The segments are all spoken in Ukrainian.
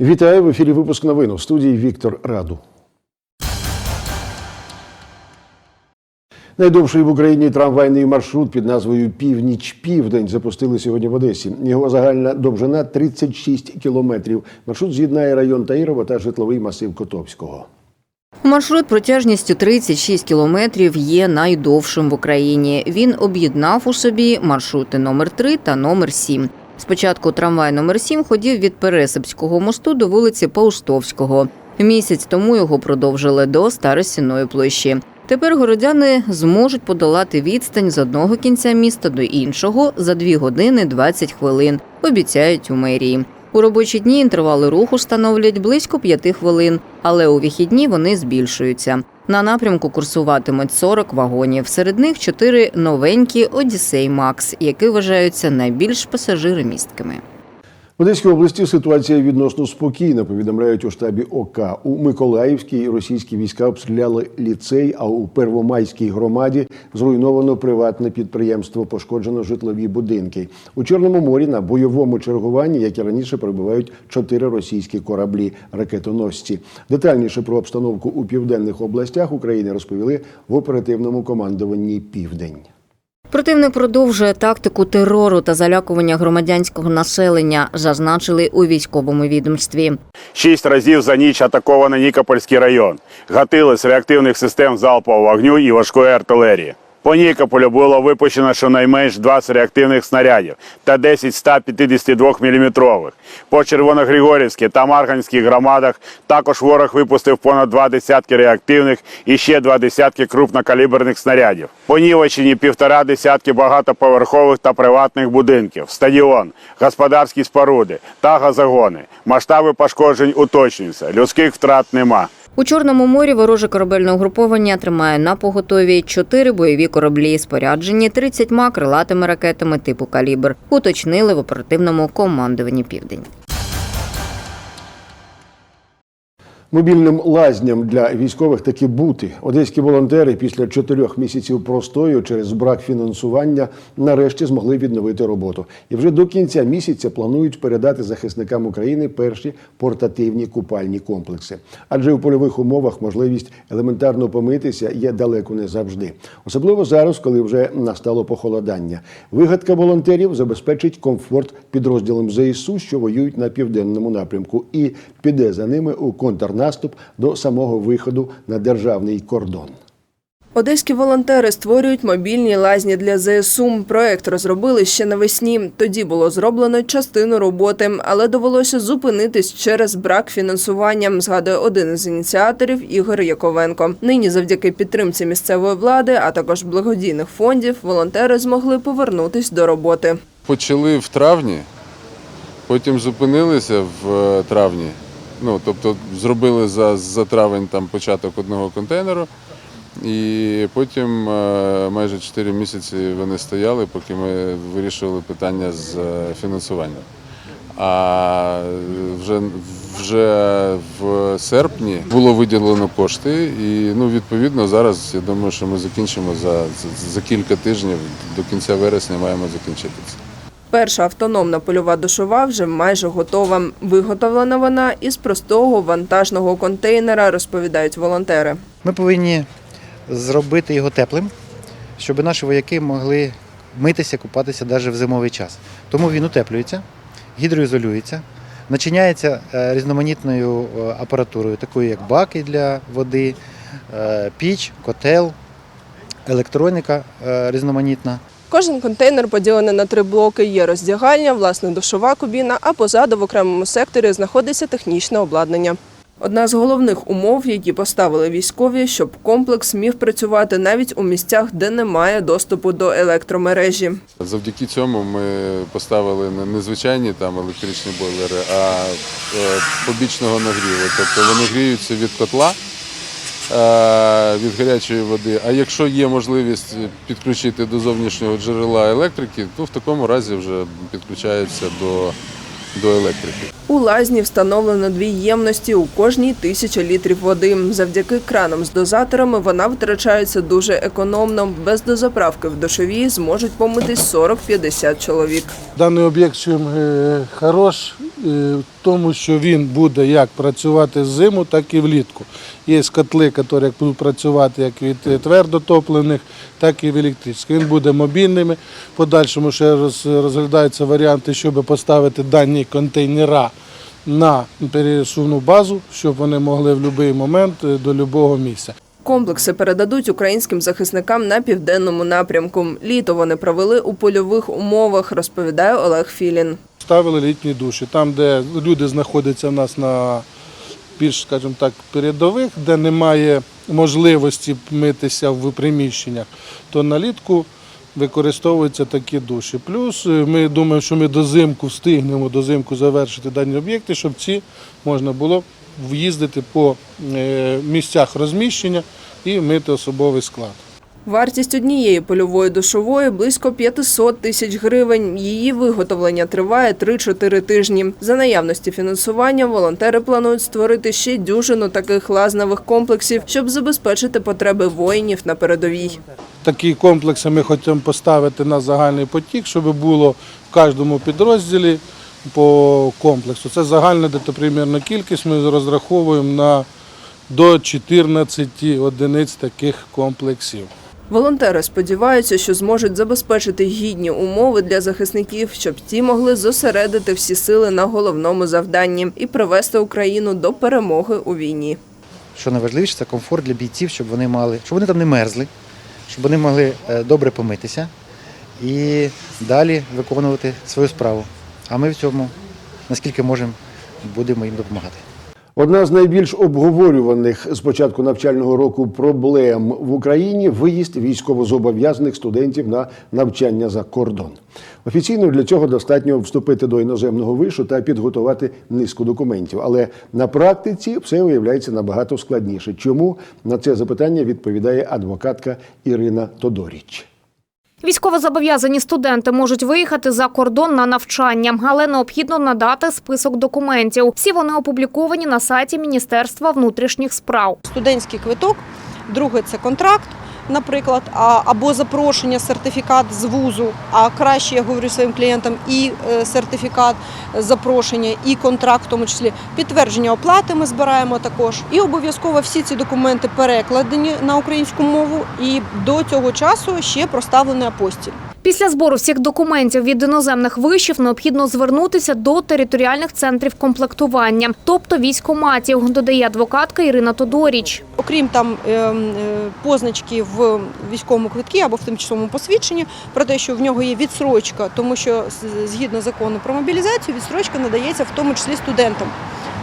Вітаю в ефірі. Випуск новин у студії Віктор Раду. Найдовший в Україні трамвайний маршрут під назвою Північ Південь запустили сьогодні в Одесі. Його загальна довжина 36 кілометрів. Маршрут з'єднає район Таїрова та житловий масив Котовського. Маршрут протяжністю 36 кілометрів є найдовшим в Україні. Він об'єднав у собі маршрути номер 3 та номер 7. Спочатку трамвай номер 7 ходів від Пересипського мосту до вулиці Паустовського. Місяць тому його продовжили до Старосіної площі. Тепер городяни зможуть подолати відстань з одного кінця міста до іншого за 2 години 20 хвилин, обіцяють у мерії. У робочі дні інтервали руху становлять близько 5 хвилин, але у вихідні вони збільшуються. На напрямку курсуватимуть 40 вагонів. Серед них чотири новенькі Одіссей Макс, які вважаються найбільш пасажиромісткими. В Одеській області ситуація відносно спокійна, повідомляють у штабі ОК. У Миколаївській російські війська обстріляли ліцей, а у Первомайській громаді зруйновано приватне підприємство, пошкоджено житлові будинки. У Чорному морі на бойовому чергуванні, як і раніше, перебувають чотири російські кораблі ракетоносці. Детальніше про обстановку у південних областях України розповіли в оперативному командуванні Південь. Противник продовжує тактику терору та залякування громадянського населення, зазначили у військовому відомстві. Шість разів за ніч атаковано Нікопольський район. Гатили з реактивних систем залпового вогню і важкої артилерії. По Нікополю було випущено щонайменш 20 реактивних снарядів та 10 152 мм. По Червоногригорівській та Марганській громадах також ворог випустив понад два десятки реактивних і ще два десятки крупнокаліберних снарядів. По Нівочині півтора десятки багатоповерхових та приватних будинків, стадіон, господарські споруди та газогони. Масштаби пошкоджень уточнюються. Людських втрат нема. У Чорному морі вороже корабельне угруповання тримає на поготові чотири бойові кораблі, споряджені 30 крилатими ракетами типу калібр. Уточнили в оперативному командуванні Південь. Мобільним лазням для військових таки бути. Одеські волонтери після чотирьох місяців простою через брак фінансування нарешті змогли відновити роботу. І вже до кінця місяця планують передати захисникам України перші портативні купальні комплекси. Адже у польових умовах можливість елементарно помитися є далеко не завжди. Особливо зараз, коли вже настало похолодання. Вигадка волонтерів забезпечить комфорт підрозділам ЗСУ, що воюють на південному напрямку, і піде за ними у контрнаступ до самого виходу на державний кордон. Одеські волонтери створюють мобільні лазні для ЗСУ. Проект розробили ще навесні. Тоді було зроблено частину роботи, але довелося зупинитись через брак фінансування. Згадує один із ініціаторів Ігор Яковенко. Нині, завдяки підтримці місцевої влади, а також благодійних фондів, волонтери змогли повернутись до роботи. Почали в травні, потім зупинилися в е, травні. Ну, тобто зробили за, за травень там початок одного контейнеру, і потім е, майже 4 місяці вони стояли, поки ми вирішували питання з е, фінансуванням. А вже, вже в серпні було виділено кошти, і ну, відповідно зараз я думаю, що ми закінчимо за, за, за кілька тижнів, до кінця вересня маємо закінчити це. Перша автономна польова душова вже майже готова. Виготовлена вона із простого вантажного контейнера, розповідають волонтери. Ми повинні зробити його теплим, щоб наші вояки могли митися, купатися навіть в зимовий час. Тому він утеплюється, гідроізолюється, начиняється е, різноманітною е, апаратурою, такою як баки для води, е, піч, котел, електроніка різноманітна. Кожен контейнер поділений на три блоки. Є роздягальня, власне душова кабіна, а позаду в окремому секторі знаходиться технічне обладнання. Одна з головних умов, які поставили військові, щоб комплекс міг працювати навіть у місцях, де немає доступу до електромережі. Завдяки цьому ми поставили не незвичайні там електричні бойлери, а е, побічного нагріву. Тобто вони гріються від котла, від гарячої води. А якщо є можливість підключити до зовнішнього джерела електрики, то в такому разі вже підключаються до, до електрики. У лазні встановлено дві ємності у кожній тисяча літрів води. Завдяки кранам з дозаторами вона витрачається дуже економно. Без дозаправки в душовій зможуть помитись 40-50 чоловік. Данный объект чем э, хорош е, в тому, що він буде як працювати зиму, так і влітку. Є котли, які будуть працювати як від е, твердотоплених, так і в електричних. Він буде мобільними. В подальшому ще розглядаються варіанти, щоб поставити дані контейнера на пересувну базу, щоб вони могли в будь-який момент е, до будь-якого місця. Комплекси передадуть українським захисникам на південному напрямку. Літо вони провели у польових умовах, розповідає Олег Філін. Ставили літні душі, там, де люди знаходяться в нас на більш, скажімо так, передових, де немає можливості митися в приміщеннях, то налітку використовуються такі душі. Плюс е, ми думаємо, що ми дозимку встигнемо дозимку завершити дані об'єкти, щоб ці можна було в'їздити по е, місцях розміщення і мити особовий склад. Вартість однієї польової душової близько 500 тисяч гривень. Її виготовлення триває 3-4 тижні. За наявності фінансування волонтери планують створити ще дюжину таких лазневих комплексів, щоб забезпечити потреби воїнів на передовій. Такі комплекси ми хочемо поставити на загальний потік, щоб було в кожному підрозділі по комплексу. Це загальна дето примірна кількість. Ми розраховуємо на до 14 одиниць таких комплексів. Волонтери сподіваються, що зможуть забезпечити гідні умови для захисників, щоб ті могли зосередити всі сили на головному завданні і привести Україну до перемоги у війні. Що найважливіше, це комфорт для бійців, щоб вони мали, щоб вони там не мерзли, щоб вони могли е, добре помитися і далі виконувати свою справу. А ми в цьому, наскільки можемо, будемо їм допомагати. Одна з найбільш обговорюваних з початку навчального року проблем в Україні виїзд військовозобов'язаних студентів на навчання за кордон. Офіційно для цього достатньо вступити до іноземного вишу та підготувати низку документів. Але на практиці все виявляється набагато складніше. Чому на це запитання відповідає адвокатка Ірина Тодоріч. Військовозобов'язані студенти можуть виїхати за кордон на навчання, але необхідно надати список документів. Всі вони опубліковані на сайті Міністерства внутрішніх справ. студентський квиток, друге це контракт, наприклад, або запрошення, сертифікат з вузу. А краще я говорю своїм клієнтам і е, сертифікат запрошення, і контракт, в тому числі підтвердження оплати. Ми збираємо також. І обов'язково всі ці документи перекладені на українську мову. І до цього часу ще проставлений апостіль. Після збору всіх документів від іноземних вишів необхідно звернутися до територіальних центрів комплектування, тобто військоматів, додає адвокатка Ірина Тодоріч. Окрім там е, е, позначки в військовому квитку або в тимчасовому посвідченні про те, що в нього є відсрочка, тому що згідно закону про мобілізацію, відсрочка надається в тому числі студентам.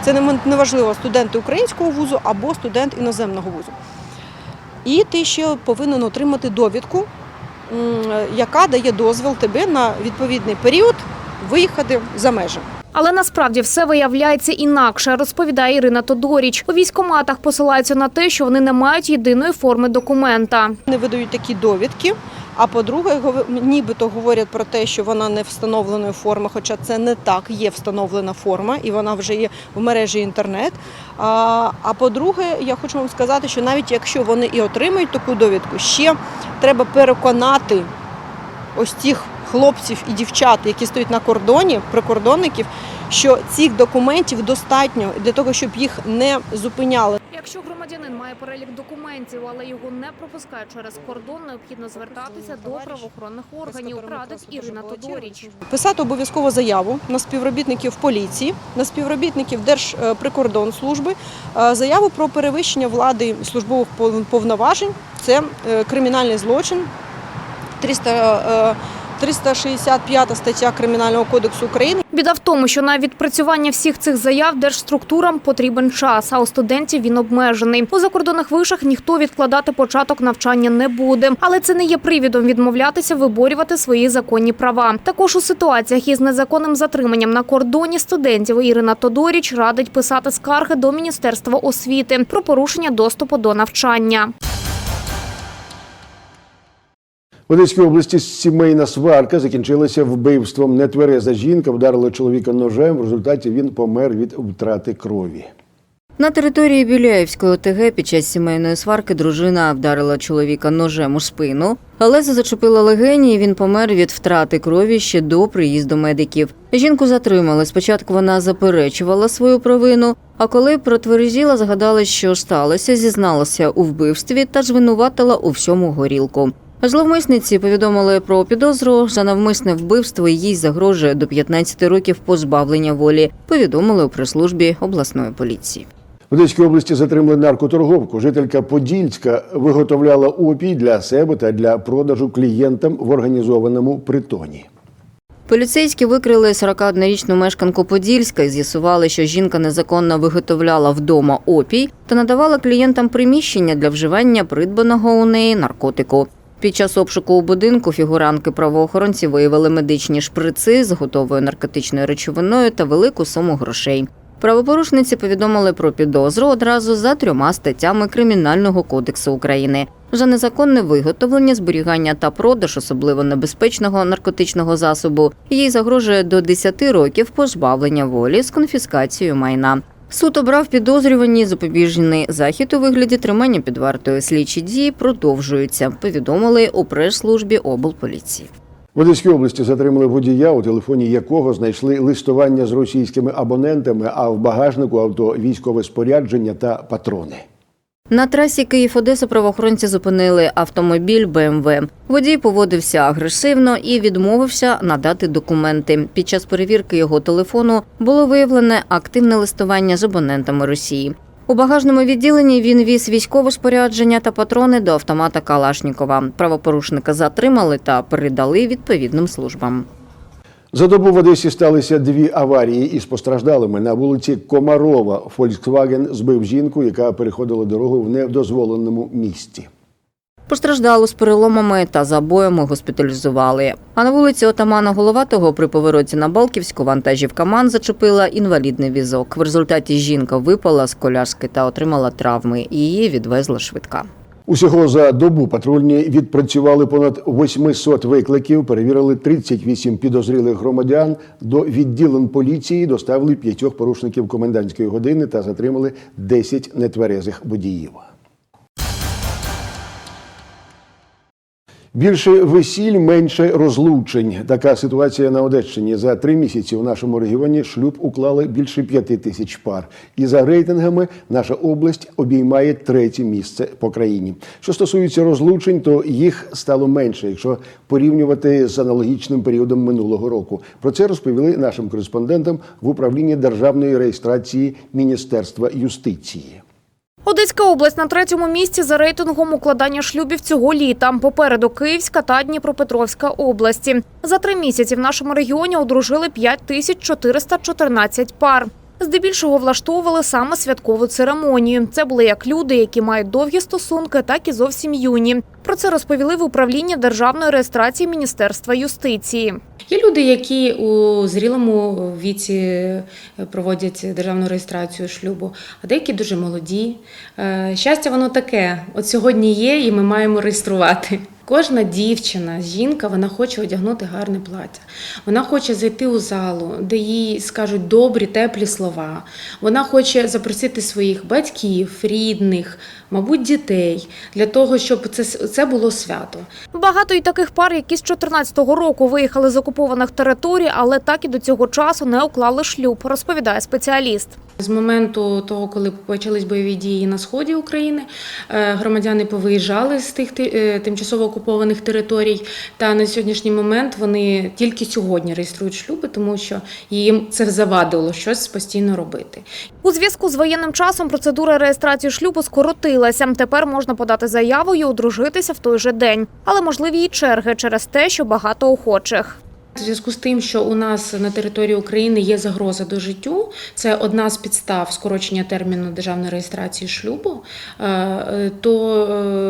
Це неважливо, студенти українського вузу або студент іноземного вузу. І ти ще повинен отримати довідку, яка дає дозвіл тебе на відповідний період виїхати за межі. Але насправді все виявляється інакше, розповідає Ірина Тодоріч. У військоматах посилаються на те, що вони не мають єдиної форми документа. не видають такі довідки. А по-друге, нібито говорять про те, що вона не встановленої форми, хоча це не так, є встановлена форма, і вона вже є в мережі інтернет. А, а по-друге, я хочу вам сказати, що навіть якщо вони і отримають таку довідку, ще треба переконати ось тих хлопців і дівчат, які стоять на кордоні, прикордонників, що цих документів достатньо для того, щоб їх не зупиняли. Якщо громадянин має перелік документів, але його не пропускають через кордон, необхідно звертатися до правоохоронних органів. Радить Ірина Тодоріч. Писати обов'язково заяву на співробітників поліції, на співробітників Держприкордонслужби, е, заяву про перевищення влади службових пов- повноважень. Це е, кримінальний злочин. 300, е, 365 стаття Кримінального кодексу України. Біда в тому, що на відпрацювання всіх цих заяв держструктурам потрібен час, а у студентів він обмежений. У закордонних вишах ніхто відкладати початок навчання не буде. Але це не є привідом відмовлятися виборювати свої законні права. Також у ситуаціях із незаконним затриманням на кордоні студентів Ірина Тодоріч радить писати скарги до Міністерства освіти про порушення доступу до навчання. В Одеській області сімейна сварка закінчилася вбивством. Нетвереза жінка вдарила чоловіка ножем. В результаті він помер від втрати крові. На території Біляєвської ОТГ під час сімейної сварки дружина вдарила чоловіка ножем у спину, але зачепила легені, і він помер від втрати крові ще до приїзду медиків. Жінку затримали. Спочатку вона заперечувала свою провину, а коли протверезіла, згадала, що сталося, зізналася у вбивстві та звинуватила у всьому горілку. Зловмисниці повідомили про підозру за навмисне вбивство. і Їй загрожує до 15 років позбавлення волі. Повідомили у прес-службі обласної поліції. В Одеській області затримали наркоторговку. Жителька Подільська виготовляла опій для себе та для продажу клієнтам в організованому притоні. Поліцейські викрили 41-річну мешканку Подільська і з'ясували, що жінка незаконно виготовляла вдома опій та надавала клієнтам приміщення для вживання придбаного у неї наркотику. Під час обшуку у будинку фігуранки правоохоронці виявили медичні шприци з готовою наркотичною речовиною та велику суму грошей. Правопорушниці повідомили про підозру одразу за трьома статтями Кримінального кодексу України за незаконне виготовлення, зберігання та продаж особливо небезпечного наркотичного засобу. Їй загрожує до 10 років позбавлення волі з конфіскацією майна. Суд обрав підозрювані запобіжний захід у вигляді тримання під вартою. Слідчі дії продовжуються. Повідомили у прес-службі облполіції. В Одеській області затримали водія, у телефоні якого знайшли листування з російськими абонентами, а в багажнику авто військове спорядження та патрони. На трасі Київ-Одеса правоохоронці зупинили автомобіль БМВ. Водій поводився агресивно і відмовився надати документи. Під час перевірки його телефону було виявлене активне листування з абонентами Росії. У багажному відділенні він віз військове спорядження та патрони до автомата Калашнікова. Правопорушника затримали та передали відповідним службам. За добу в Одесі сталися дві аварії із постраждалими. На вулиці Комарова Volkswagen збив жінку, яка переходила дорогу в недозволеному місці. Постраждалу з переломами та забоями госпіталізували. А на вулиці Отамана Головатого при повороті на Балківську вантажівка МАН зачепила інвалідний візок. В результаті жінка випала з коляски та отримала травми. Її відвезла швидка. Усього за добу патрульні відпрацювали понад 800 викликів, перевірили 38 підозрілих громадян. До відділень поліції доставили п'ятьох порушників комендантської години та затримали 10 нетверезих водіїв. Більше весіль, менше розлучень. Така ситуація на Одещині. За три місяці у нашому регіоні шлюб уклали більше п'яти тисяч пар. І за рейтингами наша область обіймає третє місце по країні. Що стосується розлучень, то їх стало менше, якщо порівнювати з аналогічним періодом минулого року. Про це розповіли нашим кореспондентам в управлінні державної реєстрації Міністерства юстиції. Одеська область на третьому місці за рейтингом укладання шлюбів цього літа. Попереду Київська та Дніпропетровська області. За три місяці в нашому регіоні одружили 5414 пар. Здебільшого влаштовували саме святкову церемонію. Це були як люди, які мають довгі стосунки, так і зовсім юні. Про це розповіли в управлінні державної реєстрації Міністерства юстиції. Є люди, які у зрілому віці проводять державну реєстрацію шлюбу, а деякі дуже молоді. Е, Щастя, воно таке. От сьогодні є, і ми маємо реєструвати. Кожна дівчина, жінка, вона хоче одягнути гарне плаття. Вона хоче зайти у залу, де їй скажуть добрі, теплі слова. Вона хоче запросити своїх батьків, рідних, мабуть, дітей для того, щоб це, це було свято. Багато і таких пар, які з 14-го року виїхали з окупованих територій, але так і до цього часу не уклали шлюб, розповідає спеціаліст. З моменту того, коли почались бойові дії на сході України, е, громадяни повиїжджали з тих ти- е, тимчасово окупованих територій. Та на сьогоднішній момент вони тільки сьогодні реєструють шлюби, тому що їм це завадило щось постійно робити. У зв'язку з воєнним часом процедура реєстрації шлюбу скоротилася. Тепер можна подати заяву і одружитися в той же день, але можливі і черги через те, що багато охочих. У зв'язку з тим, що у нас на території України є загроза до життю, це одна з підстав скорочення терміну державної реєстрації шлюбу. е, е, То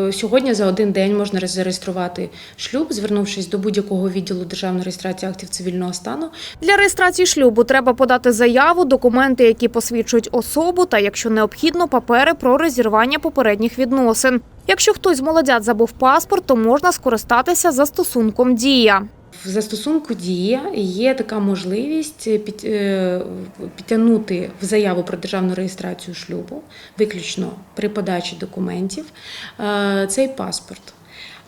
е, сьогодні за один день можна зареєструвати шлюб, звернувшись до будь-якого відділу державної реєстрації актів цивільного стану. Для реєстрації шлюбу треба подати заяву, документи, які посвідчують особу, та якщо необхідно, папери про розірвання попередніх відносин. Якщо хтось з молодят забув паспорт, то можна скористатися застосунком Дія. В застосунку дія є така можливість під, е, підтягнути в заяву про державну реєстрацію шлюбу, виключно при подачі документів, е, цей паспорт.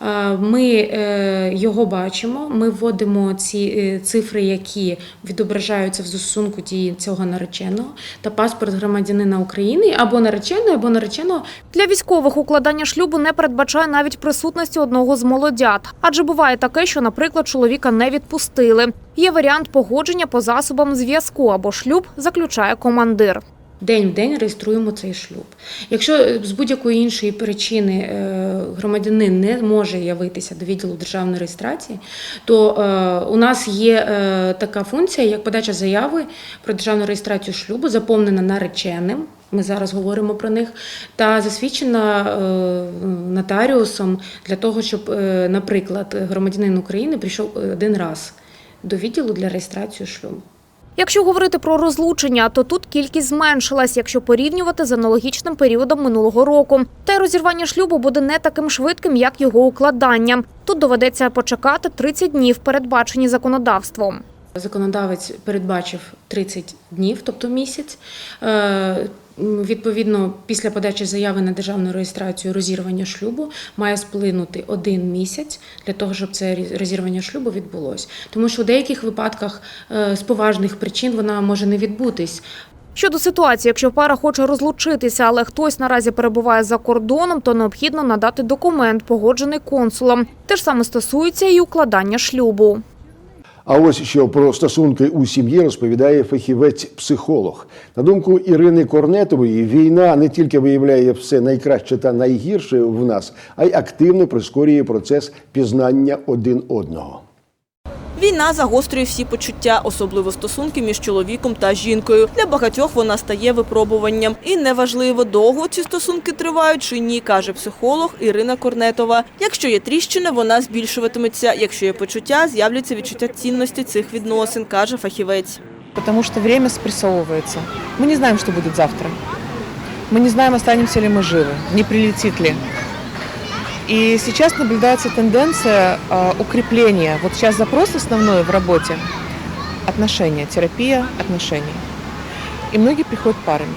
Е, Ми е, його бачимо, ми вводимо ці е, цифри, які відображаються в застосунку дії цього нареченого, та паспорт громадянина України або нареченої, або нареченого Для військових укладання шлюбу не передбачає навіть присутності одного з молодят. Адже буває таке, що, наприклад, чоловіка не відпустили. Є варіант погодження по засобам зв'язку або шлюб заключає командир. День в день реєструємо цей шлюб. Якщо е, з будь-якої іншої причини е, громадянин не може явитися до відділу державної реєстрації, то е, у нас є така функція, як подача заяви про державну реєстрацію шлюбу, заповнена нареченим. Ми зараз говоримо про них, та засвідчена нотаріусом для того, щоб, наприклад, громадянин України прийшов один раз до відділу для реєстрації шлюбу. Якщо говорити про розлучення, то тут кількість зменшилась, якщо порівнювати з аналогічним періодом минулого року. Та й розірвання шлюбу буде не таким швидким, як його укладання. Тут доведеться почекати 30 днів, передбачені законодавством. Законодавець передбачив 30 днів, тобто місяць. Відповідно, після подачі заяви на державну реєстрацію розірвання шлюбу має сплинути один місяць для того, щоб це розірвання шлюбу відбулося. Тому що у деяких випадках е, з поважних причин вона може не відбутись. Щодо ситуації, якщо пара хоче розлучитися, але хтось наразі перебуває за кордоном, то необхідно надати документ, погоджений консулом. Те ж саме стосується і укладання шлюбу. А ось що про стосунки у сім'ї розповідає фахівець-психолог. На думку Ірини Корнетової, війна не тільки виявляє все найкраще та найгірше в нас, а й активно прискорює процес пізнання один одного. Війна загострює всі почуття, особливо стосунки між чоловіком та жінкою. Для багатьох вона стає випробуванням. І неважливо, довго ці стосунки тривають чи ні, каже психолог Ірина Корнетова. Якщо є тріщина, вона збільшуватиметься. Якщо є почуття, з'являться відчуття цінності цих відносин, каже фахівець. потому что время спрессовывается. Мы не знаем, что будет завтра. Мы не знаем, останемся ли мы живы, не прилетит ли. И сейчас наблюдается тенденция э, укрепления. Вот сейчас запрос основной в работе – отношения, терапия отношений. И многие приходят парами.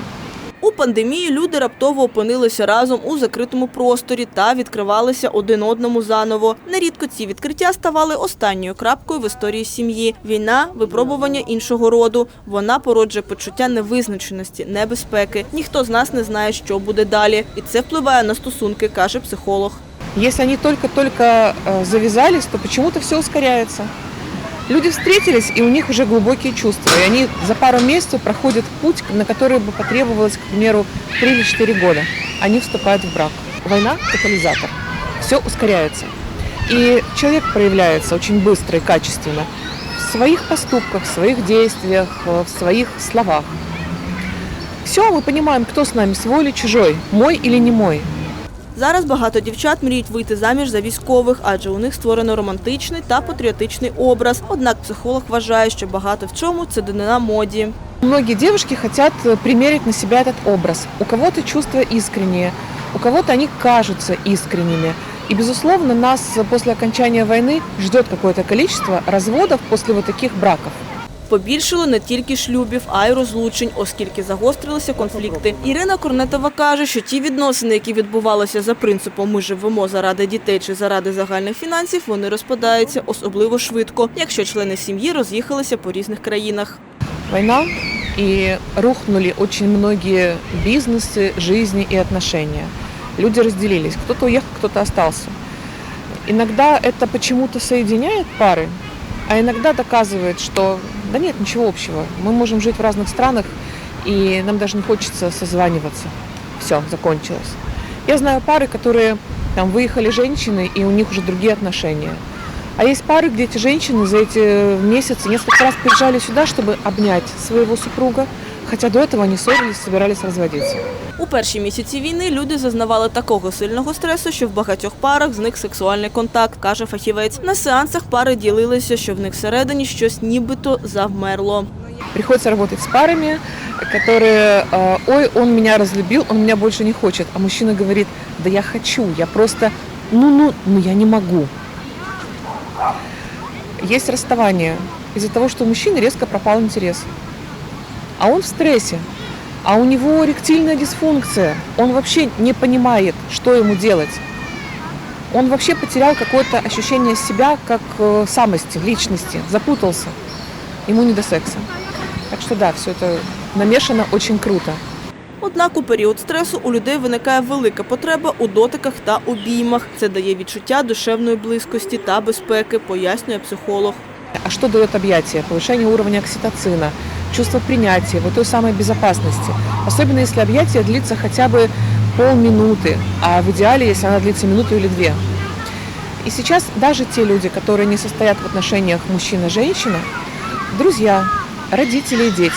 У пандемії люди раптово опинилися разом у закритому просторі та відкривалися один одному заново. Нерідко ці відкриття ставали останньою крапкою в історії сім'ї. Війна випробування іншого роду. Вона породжує почуття невизначеності, небезпеки. Ніхто з нас не знає, що буде далі, і це впливає на стосунки, каже психолог. Если они только-только э, завязались, то почему-то все ускоряется. Люди встретились, и у них уже глубокие чувства. И они за пару месяцев проходят путь, на который бы потребовалось, к примеру, 3 или 4 года. Они вступают в брак. Война – катализатор. Все ускоряется. И человек проявляется очень быстро и качественно в своих поступках, в своих действиях, э, в своих словах. Все, мы понимаем, кто с нами, свой или чужой, мой или не мой. Зараз багато дівчат мріють вийти заміж за військових, адже у них створено романтичний та патріотичний образ. Однак психолог вважає, що багато в чому це данина моді. Многие девушки хотят э, примерить на себя этот образ. У кого-то чувства искренние, у кого-то они кажутся искренними. И, безусловно, нас э, после окончания войны ждет какое-то количество разводов после вот таких браков. Побільшало не тільки шлюбів, а й розлучень, оскільки загострилися конфлікти. Ірина Корнетова каже, що ті відносини, які відбувалися за принципом ми живемо заради дітей чи заради загальних фінансів, вони розпадаються особливо швидко, якщо члени сім'ї роз'їхалися по різних країнах. Война, и рухнули очень многие бизнесы, жизни и отношения. Люди разделились, кто-то уехал, кто-то остался. Иногда это почему-то соединяет пары, а иногда доказывает, что да нет ничего общего. Мы можем жить в разных странах, и нам даже не хочется созваниваться. Все, закончилось. Я знаю пары, которые там выехали женщины, и у них уже другие отношения. А есть пары, где эти женщины за эти месяцы несколько раз приезжали сюда, чтобы обнять своего супруга, хотя до этого они ссорились, собирались разводиться. У перші місяці війни люди зазнавали такого сильного стресу, що в багатьох парах зник сексуальний контакт, каже фахівець. На сеансах пари ділилися, що в них всередині щось нібито завмерло. Приходится работать с парами, которые, э, ой, он меня разлюбил, он меня больше не хочет. А мужчина говорит, да я хочу, я просто, ну-ну, ну я не могу. есть расставание из-за того, что у мужчины резко пропал интерес. А он в стрессе. А у него ректильная дисфункция. Он вообще не понимает, что ему делать. Он вообще потерял какое-то ощущение себя как э, самости, личности, запутался. Ему не до секса. Так что да, все это намешано очень круто. Однак у період стресу у людей виникає велика потреба у дотиках та обіймах. Це дає відчуття душевної близькості та безпеки, пояснює психолог. А что дает объятие? Повышение уровня окситоцина, чувство принятия, вот той самой безопасности. Особенно если объятие длится хотя бы полминуты, а в идеале, если она длится минуту или две. И сейчас даже те люди, которые не состоят в отношениях мужчина-женщина, друзья, родители и дети,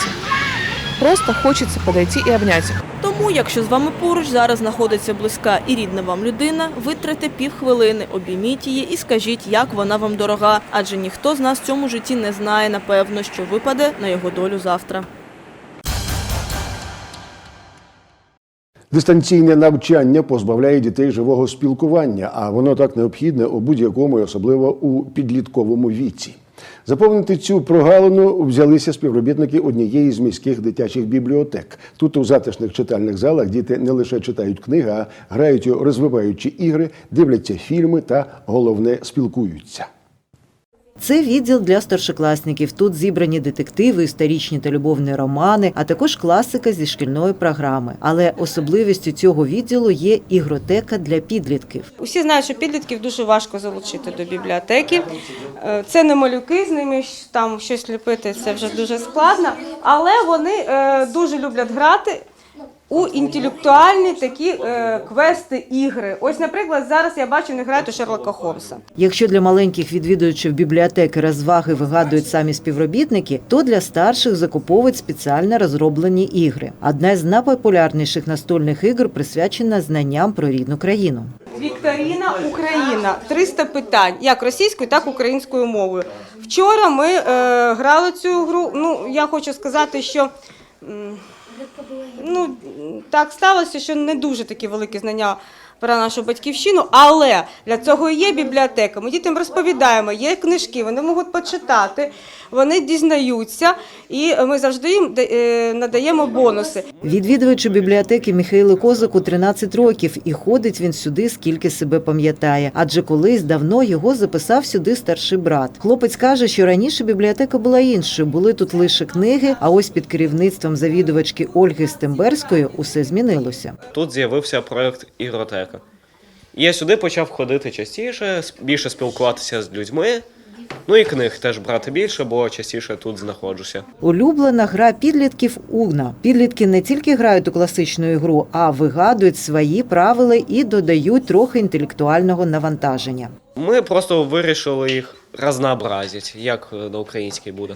просто хочется подойти и обнять их. Тому, якщо з вами поруч зараз знаходиться близька і рідна вам людина, витрайте півхвилини, обійміть її і скажіть, як вона вам дорога. Адже ніхто з нас в цьому житті не знає, напевно, що випаде на його долю завтра. Дистанційне навчання позбавляє дітей живого спілкування, а воно так необхідне у будь-якому, особливо у підлітковому віці. Заповнити цю прогалину взялися співробітники однієї з міських дитячих бібліотек. Тут у затишних читальних залах діти не лише читають книги, а грають розвиваючі ігри, дивляться фільми та головне спілкуються. Це відділ для старшокласників. Тут зібрані детективи, історичні та любовні романи, а також класика зі шкільної програми. Але особливістю цього відділу є ігротека для підлітків. Усі знають, що підлітків дуже важко залучити до бібліотеки. Е, Це не малюки, з ними там щось ліпити, це вже дуже складно. Але вони е, дуже люблять грати у інтелектуальні такі е, квести ігри. Ось, наприклад, зараз я бачу, грають у Шерлока Холмса. Якщо для маленьких відвідувачів бібліотеки розваги вигадують самі співробітники, то для старших закуповують спеціально розроблені ігри. Одна з найпопулярніших настольних ігор присвячена знанням про рідну країну. Вікторіна Україна. 300 питань, як російською, так і українською мовою. Вчора ми е, грали цю гру. Ну, я хочу сказати, що м, ну, так сталося, що не дуже такі великі знання про нашу батьківщину, але для цього і є бібліотека. Ми дітям розповідаємо, є книжки, вони можуть почитати, вони дізнаються, і ми завжди їм е, надаємо бонуси. Відвідувачу бібліотеки Михайлу Козаку 13 років, і ходить він сюди, скільки себе пам'ятає. Адже колись давно його записав сюди старший брат. Хлопець каже, що раніше бібліотека була іншою. Були тут лише книги. А ось під керівництвом завідувачки Ольги Стемберської усе змінилося. Тут з'явився проект Ігротека. І я сюди почав ходити частіше, більше спілкуватися з людьми. Ну і книг теж брати більше, бо частіше тут знаходжуся. Улюблена гра підлітків Угна. Підлітки не тільки грають у класичну ігру, а вигадують свої правила і додають трохи інтелектуального навантаження. Ми просто вирішили їх разнообразити, як е, на українській буде.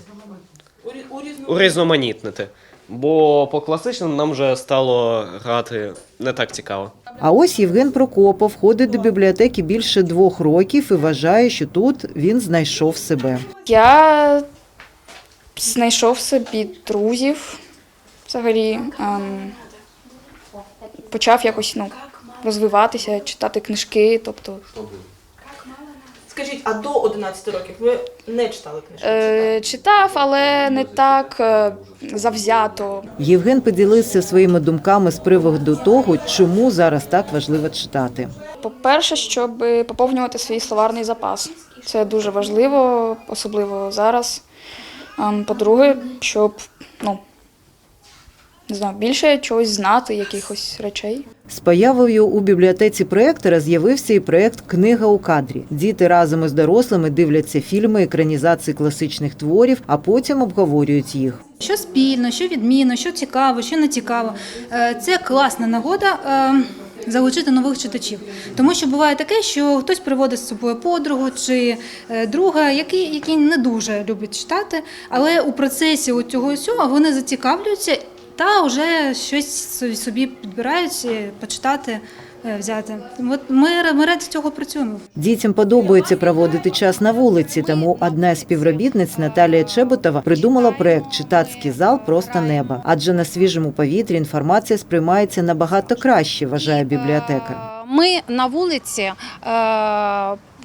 Урізноманітнити. Бо по класичному нам вже стало грати не так цікаво. А ось Євген Прокопов ходить до бібліотеки більше двох років і вважає, що тут він знайшов себе. Я знайшов собі друзів взагалі. Ем, почав якось ну, розвиватися, читати книжки. Тобто Скажіть, а до 11 років ви не читали книжки? е, читав, але не так е, завзято. Євген поділився своїми думками з приводу того, чому зараз так важливо читати. По-перше, щоб поповнювати свій словарний запас. Це дуже важливо, особливо зараз. Ем, По-друге, щоб ну, не знаю, більше чогось знати, якихось речей. З появою у бібліотеці проектора з'явився і проект Книга у кадрі. Діти разом із дорослими дивляться фільми, екранізації класичних творів, а потім обговорюють їх. Що спільно, що відмінно, що цікаво, що не цікаво. Е, Це класна нагода е, залучити нових читачів. Тому що буває таке, що хтось приводить з собою подругу чи е, друга, який, який не дуже любить читати, але у процесі цього всього вони зацікавлюються та вже щось собі підбирають е, почитати, е, взяти. От ми, ми раді цього працюємо. Дітям подобається проводити час на вулиці, тому одна з співробітниць Наталія Чеботова придумала проект Читацький зал просто неба. Адже на свіжому повітрі інформація сприймається набагато краще, вважає бібліотекар. Ми на вулиці е,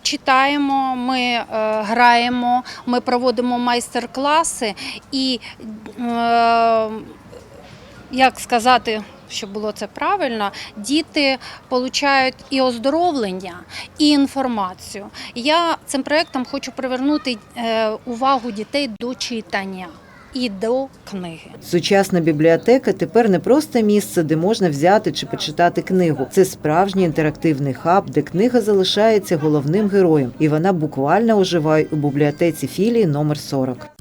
читаємо, ми е, граємо, ми проводимо майстер-класи і, е, як сказати, щоб було це правильно, діти отримують і оздоровлення, і інформацію. Я цим проєктом хочу привернути е, увагу дітей до читання і до книги. Сучасна бібліотека тепер не просто місце, де можна взяти чи почитати книгу. Це справжній інтерактивний хаб, де книга залишається головним героєм, і вона буквально оживає у бібліотеці філії номер 40.